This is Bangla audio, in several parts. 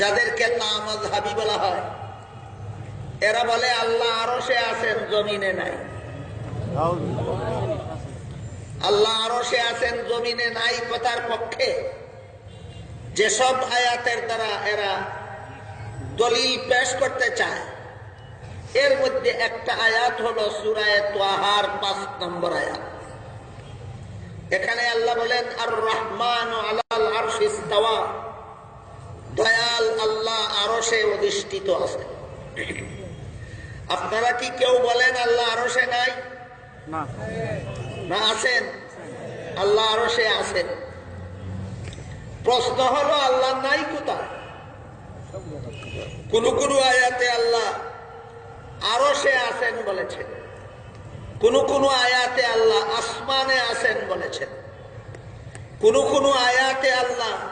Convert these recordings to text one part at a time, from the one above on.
যাদেরকে নামাজ হাবি বলা হয়। এরা বলে, আল্লাহ আরও সে আছেন, জমিনে নাই। আল্লাহ আরও সে আছেন, জমিনে নাই কথার পক্ষে। যেসব আয়াতের দ্বারা এরা দলিল পেশ করতে চায়, এর মধ্যে একটা আয়াত হলো সুরায় তোয়াহার পাঁচ নম্বর আয়াত। এখানে আল্লাহ বলেন আর রহমান আলাল আরশিস্তাওয়া দয়াল আল্লাহ আরও সে অধিষ্ঠিত আছে। আপনারা কি কেউ বলেন আল্লাহ আরও সে নাই? না। না আছেন? আল্লাহ আরও সে আছেন। প্রশ্ন হলো আল্লাহ নাই কোথায়? কোন কোন আয়াতে আল্লাহ আরও সে আছেন বলেছেন। কোন কোন আয়াতে আল্লাহ আসমানে আছেন বলেছেন। কোন কোন আয়াতে আল্লাহ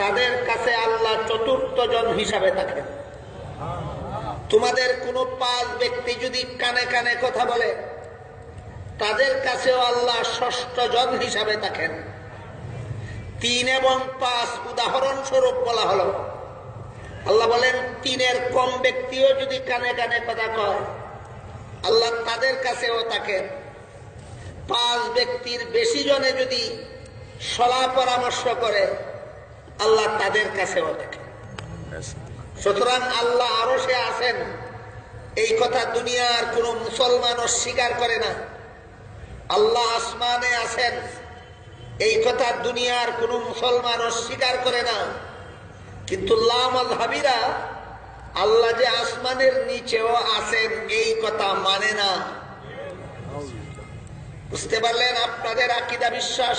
তাদের কাছে আল্লাহ চতুর্থ জন হিসাবে থাকেন। তোমাদের কোনো পাঁচ ব্যক্তি যদি কানে কানে কথা বলে, তাদের কাছেও আল্লাহ ষষ্ঠ জন হিসাবে থাকেন। তিন এবং পাঁচ উদাহরণ স্বরূপ বলা হলো। আল্লাহ বলেন, তিনের কম ব্যক্তিও যদি কানে কানে কথা কয়, আল্লাহ তাদের কাছেও থাকেন। পাঁচ ব্যক্তির বেশি জনে যদি সলা পরামর্শ করে আল্লাহ তাদের কাছেও সুতরাং আল্লাহ আরও সে আছেন এই কথা দুনিয়ার কোন মুসলমান অস্বীকার করে না। আল্লাহ আসমানে আছেন এই কথা দুনিয়ার কোন মুসলমান অস্বীকার করে না। কিন্তু হাবিরা আল্লাহ যে আসমানের নিচেও আছেন এই কথা মানে না। বুঝতে পারলেন আপনাদের আকিদা বিশ্বাস?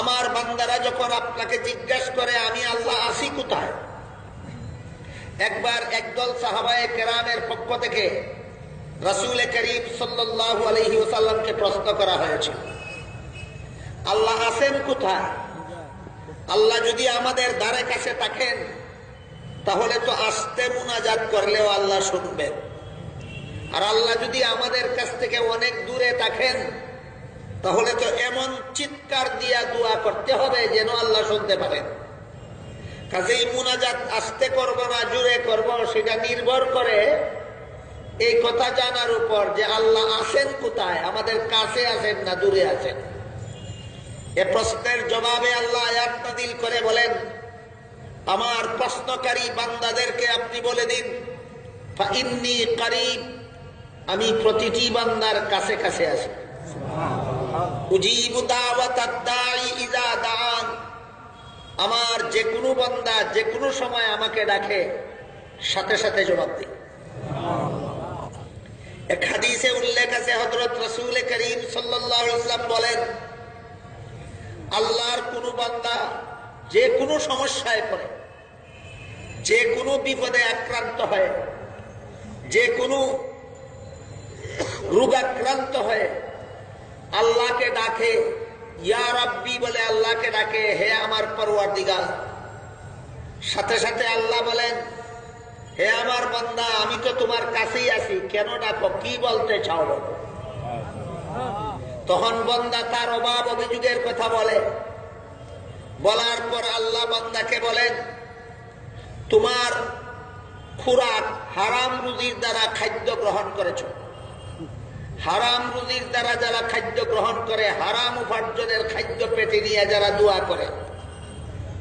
আমার বান্দারা যখন আপনাকে জিজ্ঞাসা করে, আমি আল্লাহ আসি কোথায়? একবার একদল সাহাবায়ে কেরামের পক্ষ থেকে রাসুল করিম সাল্লাল্লাহু আলাইহি ওয়াসাল্লামকে প্রশ্ন করা হয়েছিল, আল্লাহ আছেন কোথায়? আল্লাহ যদি আমাদের দ্বারে কাছে থাকেন, তাহলে তো আস্তে মুনাজাত করলেও আল্লাহ শুনবেন। আর আল্লাহ যদি আমাদের কাছ থেকে অনেক দূরে থাকেন তাহলে তো এমন চিৎকার দিয়া দোয়া করতে হবে যেন আল্লাহ শুনতে পারেন। কাজেই মুনাজাত আসতে করব না জুড়ে করব, সেটা নির্ভর করে এই কথা জানার উপর যে আল্লাহ আছেন কোথায়, আমাদের কাছে আছেন না দূরে আছেন। এ প্রশ্নের জবাবে আল্লাহ আয়াত করে বলেন, আমার প্রশ্নকারী বান্দাদেরকে আপনি বলে দিন আমি প্রতিটি বান্দার কাছে কাছে আছি উজিবু দাওয়াতাদ দাঈ ইযা দাআন আমার যে কোনো বান্দা যে কোনো সময় আমাকে ডাকে, সাথে সাথে জবাব দিই। হাদিসে উল্লেখ আছে হজরত রসুল করিম সাল্লাম বলেন, আল্লাহর কোন বান্দা যে কোনো সমস্যায় পড়ে যে কোনো বিপদে আক্রান্ত হয় যে কোনো রোগাক্রান্ত হয়ে আল্লাহকে ডাকে, ইয়া রাব্বি বলে আল্লাহকে ডাকে, হে আমার পরওয়ার দিগা সাথে সাথে আল্লাহ বলেন, হে আমার বন্দা, আমি তো তোমার কাছেই আছি, কেন ডাকো, কি বলতে চাও তখন বন্দা তার অভাব অভিযোগের কথা বলে। বলার পর আল্লাহ বন্দাকে বলেন, তোমার খুরাক হারাম রুজির দ্বারা খাদ্য গ্রহণ করেছ। হারাম রুজির দ্বারা যারা খাদ্য গ্রহণ করে, হারাম উপার্জনের খাদ্য পেটে নিয়ে যারা দোয়া করে,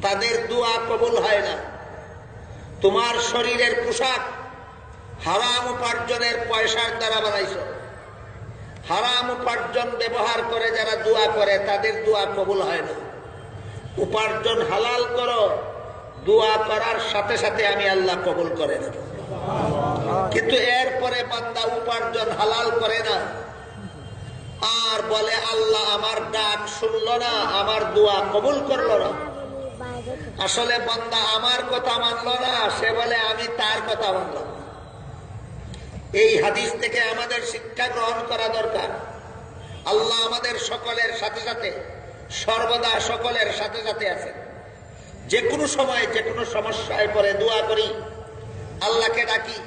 তাদের দোয়া কবুল হয় না। তোমার শরীরের পোশাক হারাম উপার্জনের পয়সার দ্বারা বানাইছ। হারাম উপার্জন ব্যবহার করে যারা দোয়া করে, তাদের দোয়া কবুল হয় না। উপার্জন হালাল করো, দোয়া করার সাথে সাথে আমি আল্লাহ কবুল করে নেব। কিন্তু এরপরে বান্দা উপার্জন হালাল করে না। আর বলে, আল্লাহ আমার ডাক শুনলো না, আমার দোয়া কবুল করল না। আসলে বান্দা আমার কথা মানলো না, সে বলে, আমি তার কথা মানলাম। এই হাদিস থেকে আমাদের শিক্ষা গ্রহণ করা দরকার। আল্লাহ আমাদের সকলের সাথে সাথে, সর্বদা সকলের সাথে সাথে আছে যে কোনো সময়, যে কোনো সমস্যায় পরে দোয়া করি, আল্লাহকে ডাকি।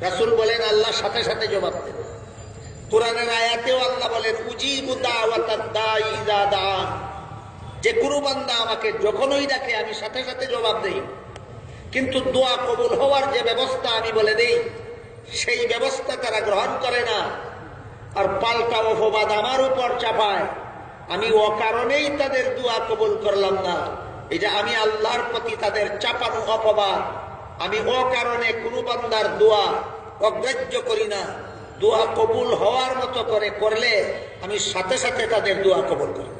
রাসুল বলেন, আল্লাহ সাথে সাথে জবাব দেবে কোরআনের আয়াতেও আল্লাহ বলেন যে কোনো বান্দা আমাকে যখনই ডাকে, আমি সাথে সাথে জবাব দেই। কিন্তু দোয়া কবুল হওয়ার যে ব্যবস্থা আমি বলে দেই, সেই ব্যবস্থা তারা গ্রহণ করে না। আর পাল্টা অপবাদ আমার উপর চাপায়। আমি অকারণেই তাদের দোয়া কবুল করলাম না। এটা আমি আল্লাহর প্রতি তাদের চাপানো অপবাদ। আমি অকারণে কোনো বান্দার দোয়া অগ্রাহ্য করি না। দোয়া কবুল হওয়ার মতো করে করলে আমি সাথে সাথে তাদের দোয়া কবুল করি।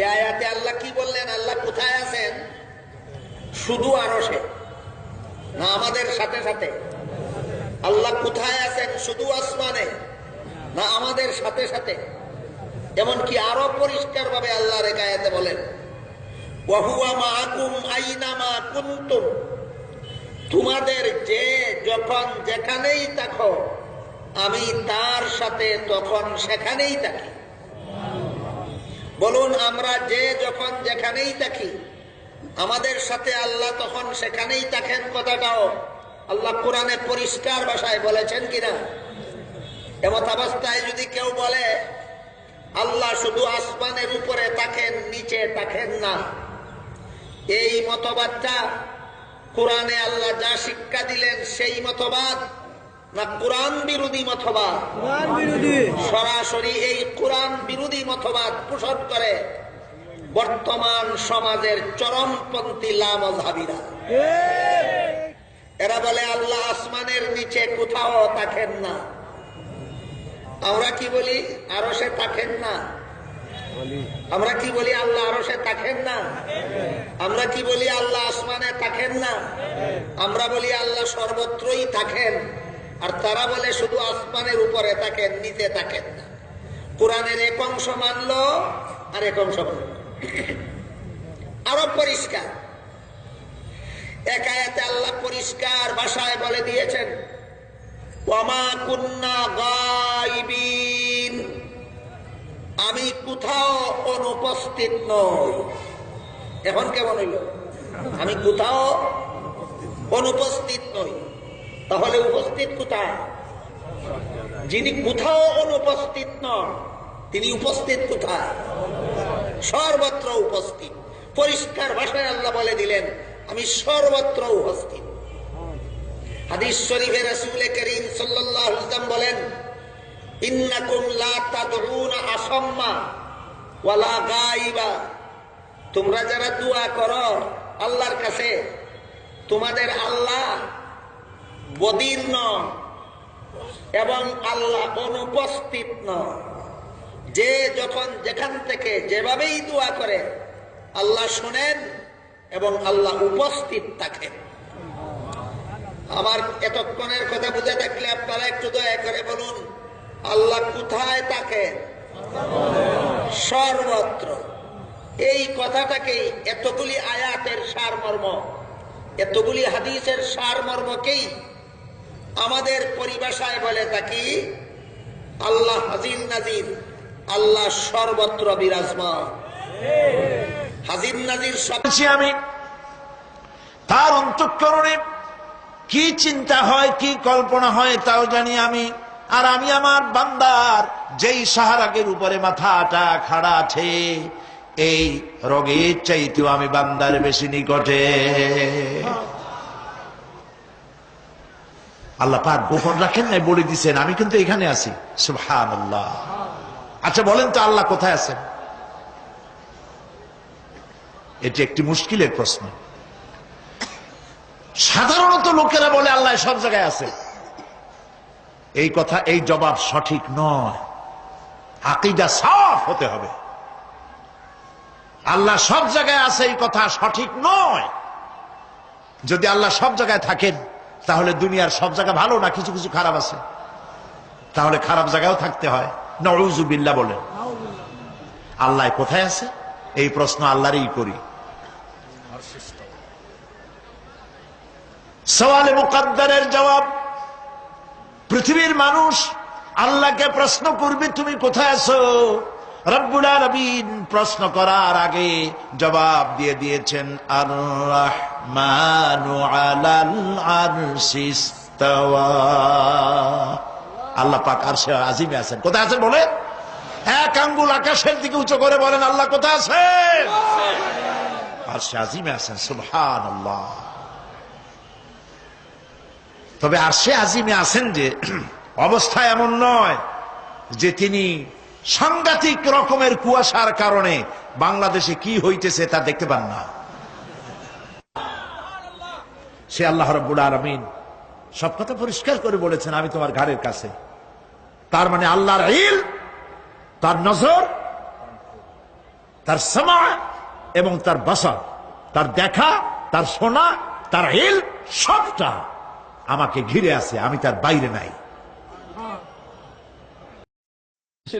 এ আয়াতে আল্লাহ কি বললেন? আল্লাহ কোথায় আছেন? শুধু আরসে না, আমাদের সাথে সাথে। আল্লাহ কোথায় আছেন? শুধু আসমানে। না, আমাদের সাথে সাথে। এমনকি আরও পরিষ্কার ভাবে আল্লাহ রেখায়াতে বলেন ওয়াহুয়া মাহাকুম আইনামা কুন্তুম তোমাদের যে যখন যেখানেই থাকো আমি তার সাথে তখন সেখানেই থাকি। বলুন, আমরা যে যখন যেখানেই থাকি, আমাদের সাথে আল্লাহ তখন সেখানেই থাকেন কথাটাও আল্লাহ কোরআনে পরিষ্কার ভাষায় বলেছেন কিনা? এমত অবস্থায় যদি কেউ বলে, আল্লাহ শুধু আসমানের উপরে থাকেন, নিচে থাকেন না। এই মতবাদটা কোরআনে আল্লাহ যা শিক্ষা দিলেন সেই মতবাদ না কোরআন বিরোধী মতবাদ? সরাসরি এই কোরআন বিরোধী মতবাদ পোষণ করে বর্তমান সমাজের চরমপন্থী লামধাবীরা এরা বলে আল্লাহ আসমানের নিচে কোথাও থাকেন না। আমরা কি বলি? আরও সে থাকেন না। আমরা কি বলি আল্লাহ আরও সে থাকেন না? আমরা কি বলি আল্লাহ আসমানে থাকেন না? আমরা বলি আল্লাহ সর্বত্রই থাকেন। আর তারা বলে শুধু আসমানের উপরে থাকেন, নিচে থাকেন না। কোরআনের এক অংশ মানলো আর এক অংশ মানলো। আরও পরিষ্কার। একায়াতে আল্লাহ পরিষ্কার ভাষায় বলে দিয়েছেন ওয়ামা কুন্না গাইবিন আমি কোথাও অনুপস্থিত নই। এখন কেমন হইল? আমি কোথাও অনুপস্থিত নই। তাহলে উপস্থিত কোথায়? যিনি কোথাও অনুপস্থিত নন, তিনি উপস্থিত কোথায়? সর্বত্র উপস্থিত। পরিষ্কার ভাষায় আল্লাহ বলে দিলেন, আমি সর্বত্র উপস্থিত। হাদিস শরীফে রাসূল করিম ওয়াসাল্লাম বলেন ওয়ালা তোমরা যারা দোয়া করো আল্লাহর কাছে, তোমাদের আল্লাহ বদির নন এবং আল্লাহ অনুপস্থিত নন। যে যখন যেখান থেকে যেভাবেই দোয়া করে, আল্লাহ শুনেন এবং আল্লাহ উপস্থিত থাকেন। আমার এতক্ষণের কথা বুঝে থাকলে আপনারা একটু দয়া করে বলুন আল্লাহ কোথায় থাকেন সর্বত্র। এই কথাটাকেই এতগুলি আয়াতের সারমর্ম, এতগুলি হাদিসের সারমর্মকেই আমাদের পরিভাষায় বলে থাকি, আল্লাহ হাজির নাজির, আল্লাহ সর্বত্র বিরাজমান। হাজির নাজির সব বলছি আমি, তার অন্তঃকরণে কি চিন্তা হয়, কি কল্পনা হয়, তাও জানি আমি। আর আমি আমার বান্দার যেই সাহারাগের উপরে মাথাটা খাড়া আছে, এই রোগের চাইতেও আমি বান্দার বেশি নিকটে। আল্লাহ পাক গোপন রাখেন নাই, বলে দিছেন, আমি কিন্তু এখানে আছি। সুবহান আল্লাহ আচ্ছা বলেন তো আল্লাহ কোথায় আছেন? এটি একটি মুশকিলের প্রশ্ন। সাধারণত লোকেরা বলে আল্লাহ সব জায়গায় আছে। এই কথা, এই জবাব সঠিক নয়। আকিদা সাফ হতে হবে। আল্লাহ সব জায়গায় আছে, এই কথা সঠিক নয়। যদি আল্লাহ সব জায়গায় থাকেন, তাহলে দুনিয়ার সব জায়গা ভালো না কিছু কিছু খারাপ আছে? তাহলে খারাপ জায়গায়ও থাকতে হয়। নজুবিল্লা বলেন। আল্লাহ কোথায় আছে? এই প্রশ্ন আল্লাহরই করি। সওয়ালে মুকাদ্দারের জবাব পৃথিবীর মানুষ আল্লাহকে প্রশ্ন করবে, তুমি কোথায় আছো? রব্বুল আলামিন প্রশ্ন করার আগে জবাব দিয়ে দিয়েছেন আর। আল্লাহ পাক আরশে আজিমে আছেন। কোথায় আছেন বলে এক আঙ্গুল আকাশের দিকে উঁচু করে বলেন, আল্লাহ কোথায় আছেন? আরশে আজিমে আছেন, সুবহানাল্লাহ। তবে আর সে আজিমে আছেন যে, অবস্থা এমন নয় যে তিনি সাংঘাতিক রকমের কুয়াশার কারণে বাংলাদেশে কি হইতেছে তা দেখতে পান না। সে আল্লাহ রব্বুল সব কথা পরিষ্কার করে বলেছেন, আমি তোমার ঘাড়ের কাছে। তার মানে আল্লাহর ইল, তার নজর, তার সমা এবং তার বসা, তার দেখা, তার শোনা, তার ইল, সবটা আমাকে ঘিরে আছে, আমি তার বাইরে নাই।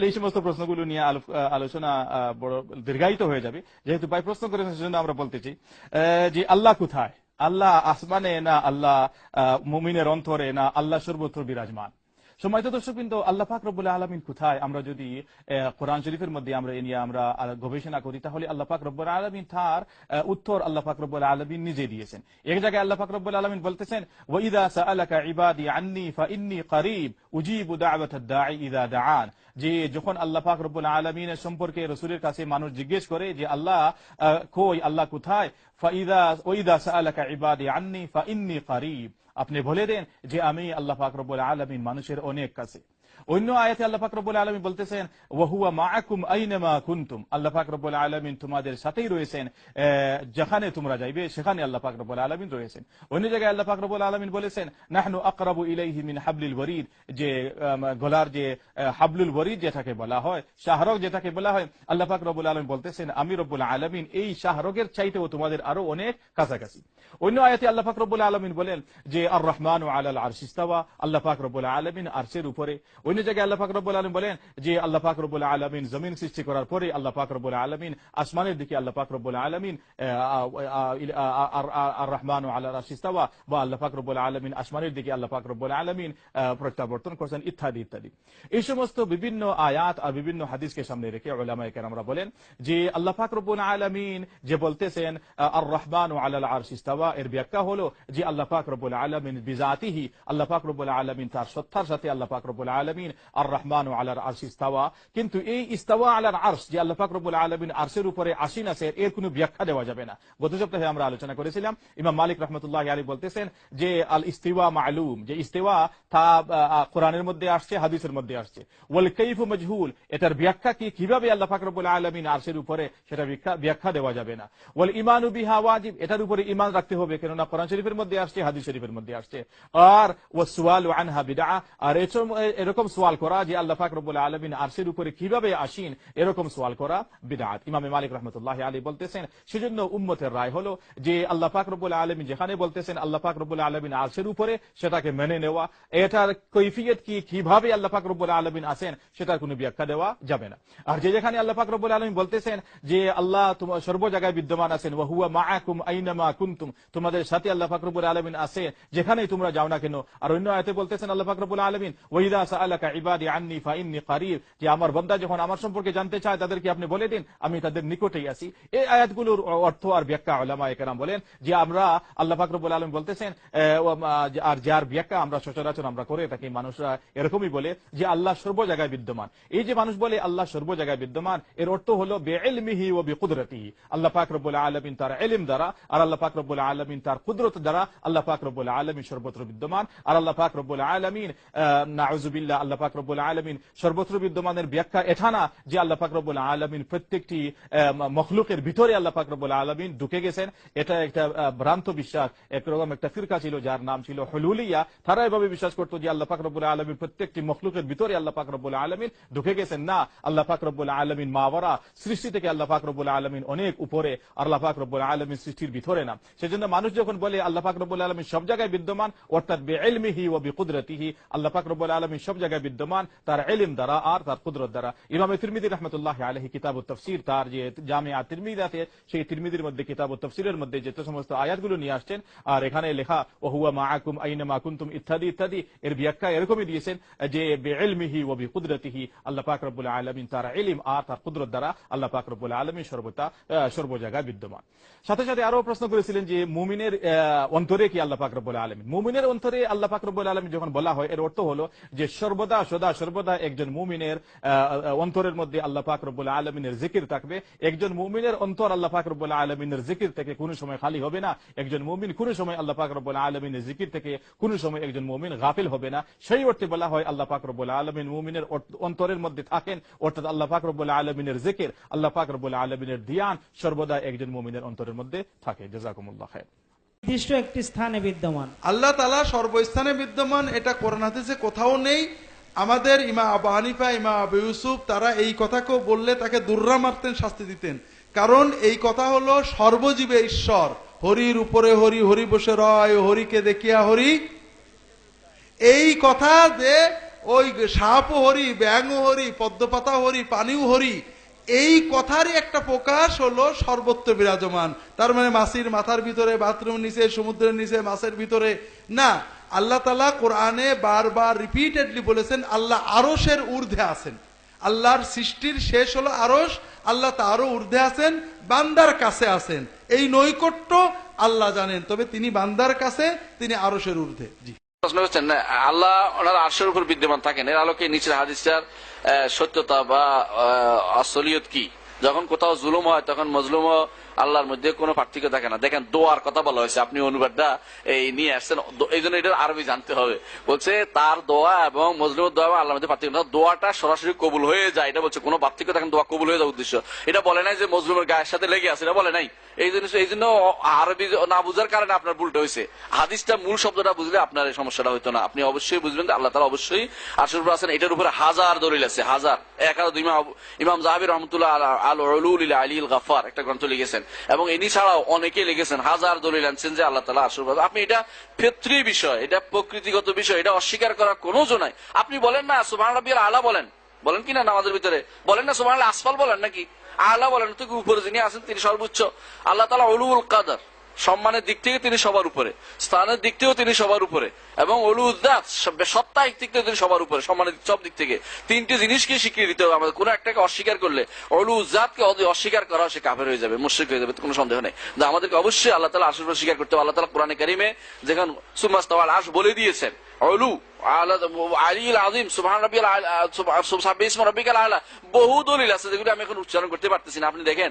এই সমস্ত প্রশ্নগুলো নিয়ে আলোচনা বড় দীর্ঘায়িত হয়ে যাবে। যেহেতু ভাই প্রশ্ন করেছেন, সেজন্য আমরা বলতেছি যে আল্লাহ কোথায়? আল্লাহ আসমানে না আল্লাহ মুমিনের অন্তরে না আল্লাহ সর্বত্র বিরাজমান? সময় দর্শক কিন্তু আল্লাহ পাক রব্বুল আলমিন কোথায়? আমরা যদি কোরআন শরীফের মধ্যে আমরা এ নিয়ে আমরা গবেষণা করি, তাহলে আল্লাহ পাক রব্বুল আলমিন তার উত্তর আল্লাহ পাক রব্বুল আলমিন নিজে দিয়েছেন। এক জায়গায় আল্লাহ পাক রব্বুল আলমিন বলতেছেন ওয়াইদা সাআলাকা ইবাদি আন্নি ফাইন্নি করিব, উজিবু দাওয়াতাদ দাঈ ইযা দাআন। যে যখন আল্লাহ পাক রব্বুল আলমিনের সম্পর্কে রসুলের কাছে মানুষ জিজ্ঞেস করে যে, আল্লাহ কই? আল্লাহ কোথায়? ফাইদা, ওইদা সাআলাকা ইবাদি আন্নি, ফাইন্নি করিব। আপনি বলে দেন যে, আমি আল্লাহ পাক রব্বুল আলমিন মানুষের অনেক কাছে। অন্য আয়াতে আল্লাহ পাক রব্বুল আলমিন বলতেছেন ওহুয়া মাআকুম আইনামা কুনতুম আল্লাহ পাক রব্বুল আলমিন তোমাদের সাথেই রয়েছেন যেখানে তোমরা যাইবে সেখানে আল্লাহ পাক রব্বুল আলমিন রয়েছেন অন্য জায়গায় আল্লাহ পাক রব্বুল আলমিন বলেছেন নাহনু আকরাবু ইলাইহি মিন হাবলিল ওয়ারিদ যে গলার যে হাবলুল ওয়ারিদ যেটাকে বলা হয় শাহরগ যেটাকে বলা হয় আল্লাহ পাক রব্বুল আলমিন বলতেছেন আমি রব্বুল আলমিন এই শাহরগের চাইতেও তোমাদের আরও অনেক কাছাকাছি অন্য আয়াতে আল্লাহ পাক রব্বুল আলমিন বলেন যে আর রহমান আলাল আরশিস্তাওয়া আল্লাহ পাক রব্বুল আলমিন আরশের উপরে অন্য জায়গায় আল্লাহ পাক রব্বুল আলমিন বলেন যে আল্লাহ পাক রব্বুল আলমিন জমিন সৃষ্টি করার পরে আল্লাহ পাক রব্বুল আলমিন আসমানের দিকে আল্লাহ পাক রব্বুল আলমিন রহমান বা আল্লাহ পাক রব্বুল আলমিন আসমানের দিকে আল্লাহ পাক রব্বুল আলমিন প্রত্যাবর্তন করছেন ইত্যাদি ইত্যাদি এই সমস্ত বিভিন্ন আয়াত আর বিভিন্ন হাদিসকে সামনে রেখে ওলামায়ে কেরামরা বলেন যে আল্লাহ পাক রব্বুল আলমিন যে বলতেছেন আর রহমান আলাল আরশিস্তাওয়া এর ব্যাখ্যা হলো যে আল্লাহ পাক রব্বুল আলমিন বিজাতিহি আল্লাহ পাক রব্বুল আলমিন তার সত্তার সাথে আল্লাহ পাক রব্বুল আলমিন আর রহমান আলার আরশ ইস্তাওয়া কিন্তু এই ইস্তাওয়া আলার আরশ যে আল্লাহ পাক রব্বুল আলমিন আরশের উপরে আসীন আছে, এর কোনো ব্যাখ্যা দেওয়া যাবে না। গত সপ্তাহে আমরা আলোচনা করেছিলাম, ইমাম মালিক রহমতুল্লাহ আলী বলতেছেন যে, আল ইস্তিওয়া মালুম, যে ইস্তেওয়া তা কোরআনের মধ্যে আসছে, হাদিসের মধ্যে আসছে। ওয়াল কৈফ মজহুল, এটার ব্যাখ্যা কি? কীভাবে আল্লাহ পাক রব্বুল আলমিন আরশের উপরে সেটা ব্যাখ্যা- দেওয়া যাবে না। ওয়াল ইমানু বিহা ওয়াজিব, এটার উপরে ইমান রাখতে হবে, কেননা কোরআন শরীফের মধ্যে আসছে, হাদিস শরীফের মধ্যে আসছে। আর ও সুয়াল আনহা বিদা আর এরকম- এরকম সোয়াল করা যে আল্লাহ পাক রব্বুল আলমিন আরশের উপরে কীভাবে আসিন, এরকম সোয়াল করা বিদাত ইমামে মালিক রহমতুল্লাহ আলী বলতেছেন, সেজন্য উম্মতের রায় হলো যে আল্লাহ পাক রব্বুল আলমিন যেখানে বলতেছেন আল্লাহ পাক রব্বুল আলমিন আরশের উপরে, সেটাকে মেনে নেওয়া, এটার কৈফিয়ত কি, কীভাবে আল্লাহ পাক রব্বুল আলমিন আছেন, সেটার কোনো ব্যাখ্যা দেওয়া যাবে না। আর যে যেখানে আল্লাহ পাক রব্বুল আলমিন বলতেছেন যে, আল্লাহ তোমার সর্ব জায়গায় বিদ্যমান আছেন ওহুয়া মাআকুম আইনামা কুনতুম। তোমাদের সাথে আল্লাহ পাক রব্বুল আলমিন আছে, যেখানেই তোমরা যাও না কেন। আর অন্য আয়তে বলতেছেন আল্লাহ পাক রব্বুল আলমিন ওইদা যে আমার বন্দা যখন আমার সম্পর্কে জানতে চায়, তাদেরকে আপনি বলে দিন, আমি তাদের নিকটেই আছি। এই আয়াতগুলোর অর্থ আর ব্যাখ্যা ওলামা একরাম বলেন যে আমরা আল্লাহ পাক রব্বুল আলম বলতেছেন আর যার ব্যাখ্যা আমরা সচরাচর আমরা করে থাকি, মানুষরা এরকমই বলে যে আল্লাহ সর্ব জায়গায় বিদ্যমান। এই যে মানুষ বলে আল্লাহ সর্ব জায়গায় বিদ্যমান, এর অর্থ হলো বেএলমিহি ও বিকুদরতিহি। আল্লাহ পাক রব্বুল আলমিন তার এলিম দ্বারা আর আল্লাহ পাক রব্বুল আলমিন তার কুদরত দ্বারা আল্লাহ পাক রব্বুল আলমিন সর্বত্র বিদ্যমান। আর আল্লাহ পাক রব্বুল আলমিন নাউজুবিল্লাহ আল্লাহ পাক রব্বুল আলমিন সর্বত্র বিদ্যমানের ব্যাখ্যা এটা না যে আল্লাহ পাক রব্বুল আলমিন প্রত্যেকটি মখলুকের ভিতরে আল্লাহ পাক রব্বুল আলমিন ঢুকে গেছেন এটা একটা ভ্রান্ত বিশ্বাস একরকম একটা ফিরকা ছিল যার নাম ছিল হলুলিয়া তারা এভাবে বিশ্বাস করতো যে আল্লাহ পাক রব্বুল আলমিন প্রত্যেকটি মখলুকের ভিতরে আল্লাহ পাক রব্বুল আলমিন ঢুকে গেছেন না আল্লাহ পাক রব্বুল আলমিন মাওয়ারা সৃষ্টি থেকে আল্লাহ পাক রব্বুল আলমিন অনেক উপরে আল্লাহ পাক রব্বুল আলমিন সৃষ্টির ভিতরে না সেজন্য মানুষ যখন বলে আল্লাহ পাক রব্বুল আলমিন সব জায়গায় বিদ্যমান অর্থাৎ বেএলমিহি ও বিকুদরতিহি আল্লাহ পাক রব্বুল আলমিন সব জায়গায় বিদ্যমান, তার এলিম দ্বারা আর তার কুদরত দ্বারা। ইমামে তিরমিদি রহমতুল্লাহ আলহি কিতাব তফসির, তার যে জামে জামিয়া তিরমিদাতে সেই তিরমিদির মধ্যে কিতাব তফসিরের মধ্যে যে সমস্ত আয়াতগুলো নিয়ে আসছেন, আর এখানে লেখা, ওহুয়া মাআকুম আইনে মাকুন্তুম ইত্যাদি ইত্যাদি এর ব্যাখ্যা এরকমই দিয়েছেন, যে বেএলমিহি ও বিকুদরতিহি, আল্লাহ পাক রব্বুল আলমিন তার এলিম আর তার কুদরত দ্বারা আল্লাহ পাক রব্বুল আলমিন সর্বতা সর্ব জায়গায় বিদ্যমান। সাথে সাথে আরও প্রশ্ন করেছিলেন যে মুমিনের অন্তরে কি আল্লাহ পাক রব্বুল আলমিন? মুমিনের অন্তরে আল্লাহ পাক রব্বুল আলমিন যখন বলা হয়, এর অর্থ হলো যে সর্বদা সদা সর্বদা একজন মুমিনের অন্তরের মধ্যে আল্লাহ পাক রব্বুল আলমিনের জিকির থাকবে। একজন মুমিনের অন্তর আল্লাহ পাক রব্বুল আলমিনের জিকির থেকে কোনো সময় খালি হবে না। একজন মুমিন কোনো সময় আল্লাহ পাক রব্বুল আলমিনের জিকির থেকে কোনো সময় একজন মুমিন গাফিল হবে না। সেই অর্থে বলা হয় আল্লাহ পাক রব্বুল আলমিন মুমিনের অন্তরের মধ্যে থাকেন। অর্থাৎ আল্লাহ পাক রব্বুল আলমিনের জিকির আল্লাহ পাক রব্বুল আলমিনের ধ্যান সর্বদা একজন মুমিনের অন্তরের মধ্যে থাকে। জাজাকুমুল্লাহ খায় নির্দিষ্ট একটি স্থানে বিদ্যমান। আল্লাহ তালা সর্বস্থানে বিদ্যমান। এটা কোরআন হাদিসে কোথাও নেই। আমাদের ইমা আবু হানিফা ইমা আবু ইউসুফ, তারা এই কথাকেও বললে তাকে দুর্রা মারতেন, শাস্তি দিতেন। কারণ এই কথা হলো সর্বজীবে ঈশ্বর। হরির উপরে হরি হরি বসে রয়, হরিকে দেখিয়া হরি। এই কথা যে ওই সাপ হরি ব্যাং হরি, পদ্মপাতা হরি, পানিও হরি, এই কথারই একটা প্রকাশ হলো সর্বত্র বিরাজমান। তার মানে মাসির মাথার ভিতরে বাথরুম নিচে, সমুদ্রের নিচে, মাছের ভিতরে, না আল্লাহ তালা কোরআনে বারবার রিপিটেডলি বলেছেন, আল্লাহ আরসের ঊর্ধ্বে আছেন। আল্লাহর সৃষ্টির শেষ হলো আরস আল্লাহ তারও ঊর্ধ্বে আছেন, বান্দার কাছে আছেন। এই নৈকট্য আল্লাহ জানেন, তবে তিনি বান্দার কাছে, তিনি আরসের ঊর্ধ্বে। জি। প্রশ্ন করছেন আল্লাহ ওনার আরশের উপর বিদ্যমান থাকেন। এর আলোকে নিচের হাদিসটার সত্যতা বা আসলিয়ত কি? যখন কোথাও জুলুম হয়, তখন মজলুম আল্লাহর মধ্যে কোনো পার্থক্য থাকে না। দেখেন, দোয়ার কথা বলা হয়েছে। আপনি অনুবাদটা এই নিয়ে আসছেন। এই জন্য এটার আরবি জানতে হবে। বলছে, তার দোয়া এবং মজলুমের দোয়া আল্লাহর মধ্যে পার্থক্য। দোয়াটা সরাসরি কবুল হয়ে যায়। এটা বলছে, কোনো পার্থক্য থাকেন দোয়া কবুল হয়ে যাওয়ার উদ্দেশ্য। এটা বলে নাই যে মজলুমের গায়ের সাথে লেগে আছে, এটা বলে নাই। এই জন্য এই জন্য আরবি না বুঝার কারণে আপনার ভুলটা হয়েছে। হাদিসটা মূল শব্দটা বুঝলে আপনার এই সমস্যাটা হইতো না। আপনি অবশ্যই বুঝবেন আল্লাহ তালা অবশ্যই উপর আছেন এটার উপরে হাজার দলিল আছে, হাজার। এক দুই ইমাম জাহাবির রহমতুল্লাহ গাফার, একটা গ্রন্থ লিখেছেন। এবং ছাড়াও অনেকে লিখেছেন, হাজার দলিল আনছেন যে আল্লাহ তালা আশীর্বাদ আপনি এটা ফেত্রি বিষয়, এটা প্রকৃতিগত বিষয়, এটা অস্বীকার করার কোনো জো নাই। আপনি বলেন না সুমান রবি আলা বলেন। বলেন কিনা নামাজের ভিতরে? বলেন না সুবাহ আসফাল বলেন নাকি? আল্লাহ বলেন। তো উপরে যিনি আছেন তিনি সর্বোচ্চ। আল্লাহ তালা অলুল কাদার। সম্মানের দিক থেকে তিনি সবার উপরে, স্থানের দিক থেকেও তিনি সবার উপরে, এবং অলু উদ্দাস সপ্তাহিক দিক থেকে তিনি সবার উপরে, সম্মানের সব দিক থেকে। তিনটি জিনিসকে স্বীকৃতি দিতে হবে। আমাদের কোন একটাকে অস্বীকার করলে অলুজাতকে যদি অস্বীকার করা সে কাফের হয়ে যাবে, মুশ্রিক হয়ে যাবে, কোনো সন্দেহ নেই। আমাদেরকে অবশ্যই আল্লাহ তালা আশুর স্বীকার করতে হবে। আল্লাহ তালা কোরআনে কারিমে যেখান সুমাস্তাল আশ বলে দিয়েছেন অলু বহু দলিল আছে যেগুলো আমি এখন উচ্চারণ করতে পারতেছি না। আপনি দেখেন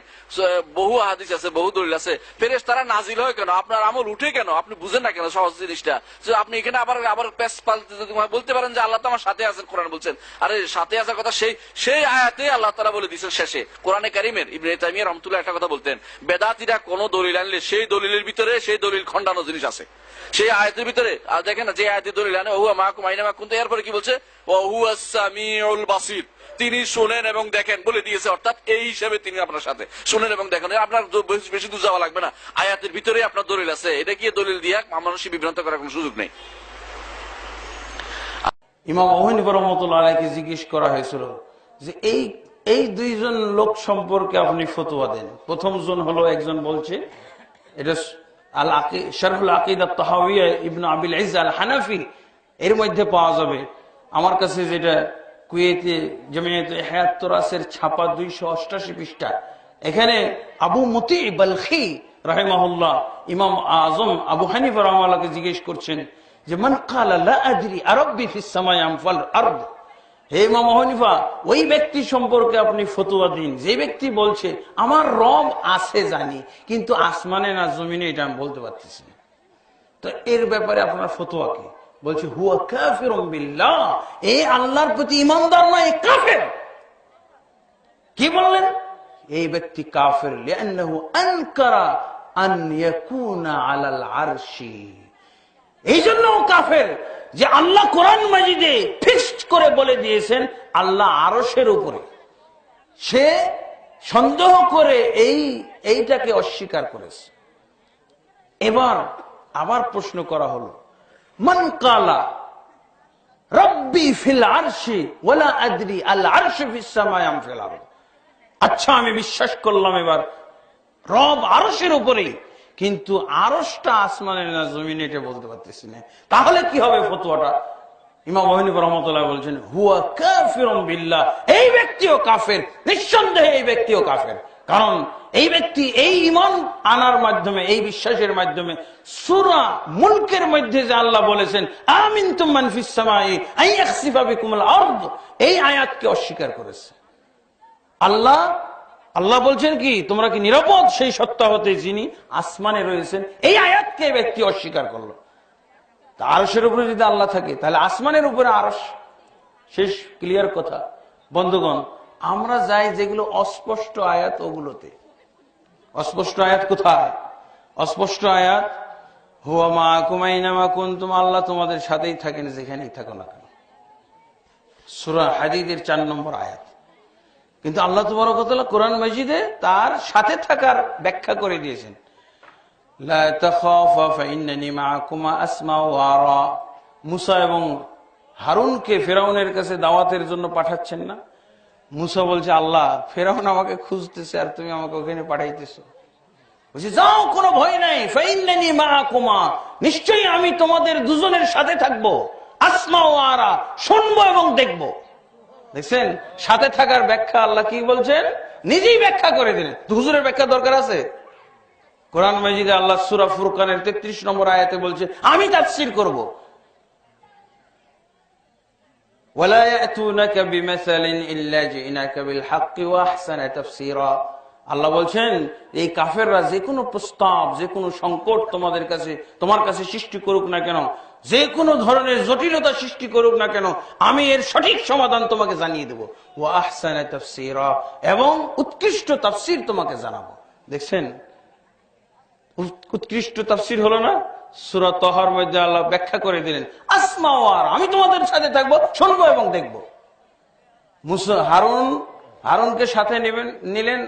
বহু হাদিস আছে, বহু দলিল আছে। ফেরেশতারা নাজিল হয় কেন? আপনার আমল উঠে কেন? আপনি বুঝেন না কেন সহজ জিনিসটা? আপনি এখানে আবার আবার পেস পাল্টে বলতে পারেন যে আল্লাহ তো আমার সাথে আছেন, কোরআন বলছেন। আরে, সাথে আসার কথা সেই সেই আয়াতে আল্লাহ তাআলা বলে দিয়েছেন শেষে। কোরআনে কারিমের ইবনে তাইমিয়া রহমতুল্লাহ একটা কথা বলতেন, বেদাতিরা কোন দলিল আনলে সেই দলিলের ভিতরে সেই দলিল খণ্ডানো জিনিস আছে। সেই আয়াতের ভিতরে দেখেন যে আয়াতের দলিল আনে, ওহুয়া মাহকুম এরপরে কি বলছে? তিনি শুনেন এবং দেখেন বলে দিয়েছে, অর্থাৎ এই হিসেবে তিনি আপনার সাথে। শুনেন এবং দেখেন আপনার বেশি- দূর যাওয়া লাগবে না। আয়াতের ভিতরে আপনার দলিল আছে। এটা কি দলিল দিয়ে মানুষই বিভ্রান্ত করার কোনো সুযোগ নেই? জিজ্ঞেস করা হয়েছিল যে এই এই দুইজন লোক সম্পর্কে আপনি ফতোয়া দেন। প্রথম জন হলো একজন বলছে, এটা আল আকি শরফুল আকিদা তাহাবিয়া ইবনু আবিল ইজ আল হানাফি এর মধ্যে পাওয়া যাবে। আমার কাছে যেটা কুয়েতে জমিয়তে ছাপা দুইশো অষ্টাশি পৃষ্ঠা। এখানে আবু মতি বালখি রাহেমাহুল্লাহ, ইমাম আজম আবু হানিফা রহমাল্লাহকে জিজ্ঞেস করছেন যে, মান ওই ব্যক্তি সম্পর্কে আপনি ফতোয়া দিন। যে ব্যক্তি বলছে, আমার রব আছে জানি, কিন্তু আসমানে না জমিনে, এটা আমি বলতে পারতেছি তো এর ব্যাপারে আপনার ফতোয়া কি? বলছে, হুয়া কাফির এই আল্লাহর প্রতি ইমানদার নয় কাফের। কি বললেন? এই ব্যক্তি কাফের এই জন্য কাফের যে আল্লাহ কোরআন মাজিদে ফিক্সড করে বলে দিয়েছেন, আল্লাহ আরসের উপরে। সে সন্দেহ করে এই, এইটাকে অস্বীকার করেছে। এবার আবার প্রশ্ন করা হলো আচ্ছা আমি বিশ্বাস করলাম এবার, রব আরশের উপরেই, কিন্তু আরশটা আসমানের না জমিন, এটা বলতে পারতেছি না। তাহলে কি হবে ফতুয়াটা? ইমাম ওহানিফ রহমতুল্লাহ বলছেন, হুয়া কাফিরুম বিল্লাহ। এই ব্যক্তিও কাফের, নিঃসন্দেহে এই ব্যক্তিও কাফের। কারণ এই ব্যক্তি এই ইমান আনার মাধ্যমে, এই বিশ্বাসের মাধ্যমে সুরা মুলকের মধ্যে যে আল্লাহ বলেছেন আমিন এই আয়াতকে অস্বীকার করেছে। আল্লাহ আল্লাহ বলছেন কি, তোমরা কি নিরাপদ সেই সত্তা হতে যিনি আসমানে রয়েছেন? এই আয়াতকে ব্যক্তি অস্বীকার করল। আরসের উপরে যদি আল্লাহ থাকে, তাহলে আসমানের উপরে আরস শেষ, ক্লিয়ার কথা। বন্ধুগণ আমরা যাই যেগুলো অস্পষ্ট আয়াত ওগুলোতে। অস্পষ্ট আয়াত কোথায়? অস্পষ্ট আয়াত, হুয়া মা কুমাইনা মা কুন্তুম আল্লাহ তোমাদের সাথেই থাকেন, যেখানেই থাকো না কেন। সুরা হাদিদের চার নম্বর আয়াত। কিন্তু আল্লাহ তবরকতলা কোরআন মসজিদে তার সাথে থাকার ব্যাখ্যা করে দিয়েছেন। মুসা এবং হারুনকে ফেরাউনের কাছে দাওয়াতের জন্য পাঠাচ্ছেন না। মুসা বলছে, আল্লাহ, ফেরাউন আমাকে খুঁজতেছে আর তুমি আমাকে ওখানে পাঠাইতেছো। বলছে, যাও, কোনো ভয় নাই। ফাইন্নানি মাআকুমা। নিশ্চয়ই আমি তোমাদের দুজনের সাথে থাকব। আসমা ও আরা, শুনব এবং দেখব। দেখছেন? সাথে থাকার ব্যাখ্যা আল্লাহ কি বলছেন? নিজেই ব্যাখ্যা করে দিলেন। হুজুরের ব্যাখ্যা দরকার আছে? কোরআন মাজিদে আল্লাহ সুরা ফুরকানের তেত্রিশ নম্বর আয়াতে বলছে, আমি তাফসির করব। আল্লাহ বলছেন, এই কাফেররা যে কোনো প্রস্তাব, যে কোনো সংকট তোমাদের কাছে, তোমার কাছে সৃষ্টি করুক না কেন, যে কোনো ধরনের জটিলতা সৃষ্টি করুক না কেন, আমি এর সঠিক সমাধান তোমাকে জানিয়ে দেবো। ও এবং উৎকৃষ্ট তাফসীর তোমাকে জানাব। দেখছেন? উৎ- উৎকৃষ্ট তাফসির হলো না? সুরা তহার মধ্যে আল্লাহ ব্যাখ্যা করে দিলেন। আর আমি তোমাদের সাথে থাকব, শুনব এবং দেখব। হারুন, হারুনকে সাথে নেবেন, নিলেন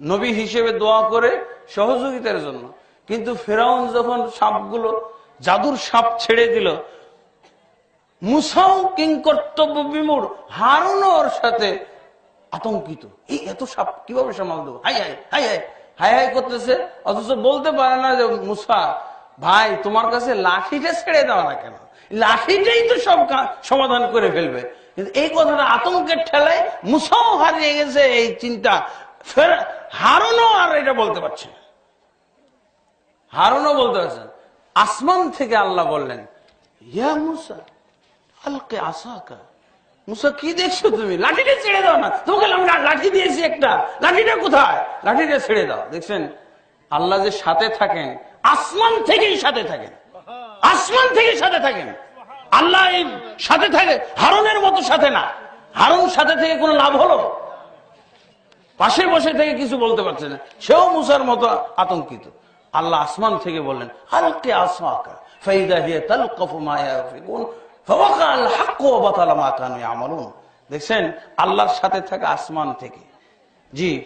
নবী হিসেবে দোয়া করে সহযোগিতার জন্য। কিন্তু ফেরাউন যখন সাপগুলো, জাদুর সাপ ছেড়ে দিল, মুসাও কিং কর্তব্য বিমূঢ় হারুন ওর সাথে আতঙ্কিত। এই এত সাপ কীভাবে সামাল দেবো? হাই হাই হাই হাই হাই হাই করতেছে, অথচ বলতে পারে না যে মুসা, ভাই, তোমার কাছে লাঠিটা ছেড়ে দাও না কেন? লাঠিটাই তো সব সমাধান করে ফেলবে। কিন্তু এই কথাটা আতঙ্কের ঠেলায় মুসাও হারিয়ে গেছে এই চিন্তা। ফের হারুনও আর এটা বলতে পারছে না। হারুনও বলতে পারছেন আসমান থেকে আল্লাহ বললেন, ইয়া মুসা হালকে আসাকা? মুসা, কি দেখছ তুমি? লাঠিটা ছেড়ে দাও না। তোমাকে লাঠি দিয়েছি একটা। লাঠিটা কোথায়? লাঠিটা ছেড়ে দাও। দেখছেন, আল্লাহ যে সাথে থাকেন, আসমান থেকেই সাথে থাকেন। আসমান থেকে সাথে থাকেন। আল্লাহ এই সাথে থাকে, হারনের মতো সাথে না। হারন সাথে থেকে কোনো লাভ হলো? পাশে বসে থেকে কিছু বলতে পারছে না। সেও মুসার মতো আতঙ্কিত। আল্লাহ আসমান থেকে বললেন কানু ইয়ামালুন। দেখছেন, আল্লাহর সাথে থাকে আসমান থেকে। জি